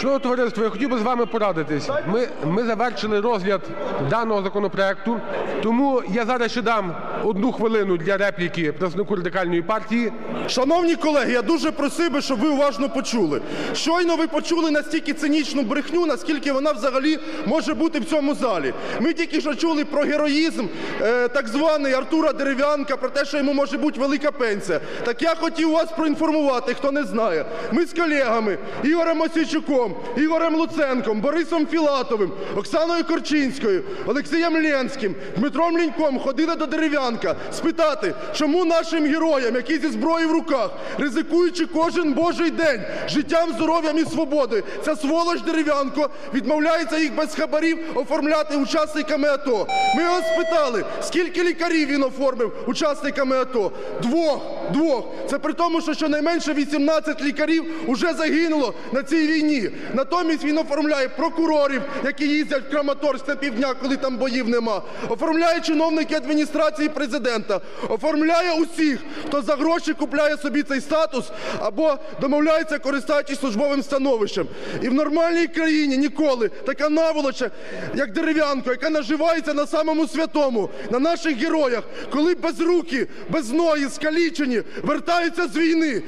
Шановне товариство, я хотів би з вами порадитись. Ми, ми завершили розгляд даного законопроекту, тому я зараз ще дам одну хвилину для репліки представнику радикальної партії. Шановні колеги, я дуже просив би, щоб ви уважно почули. Щойно ви почули настільки цинічну брехню, наскільки вона взагалі може бути в цьому залі. Ми тільки що чули про героїзм е, так званий Артура Дерев'янка, про те, що йому може бути велика пенсія. Так я хотів вас проінформувати, хто не знає. Ми з колегами Ігорем Осійчуком, Ігорем Луценком, Борисом Філатовим, Оксаною Корчинською, Олексієм Ленським, Дмитром Ліньком ходили до Дерев'янка спитати, чому нашим героям, які зі зброєю в руках, ризикуючи кожен божий день життям, здоров'ям і свободою, ця сволоч Дерев'янко відмовляється їх без хабарів оформляти учасниками АТО. Ми його спитали, скільки лікарів він оформив учасниками АТО? Двох. Двох. Це при тому, що щонайменше 18 лікарів уже загинуло на цій війні. Натомість він оформляє прокурорів, які їздять в Краматорськ на півдня, коли там боїв нема. Оформляє чиновники адміністрації президента. Оформляє усіх, хто за гроші купляє собі цей статус або домовляється користатись службовим становищем. І в нормальній країні ніколи така наволоча, як дерев'янко, яка наживається на самому святому, на наших героях, коли без руки, без ноги, скалічені, вертаються з війни.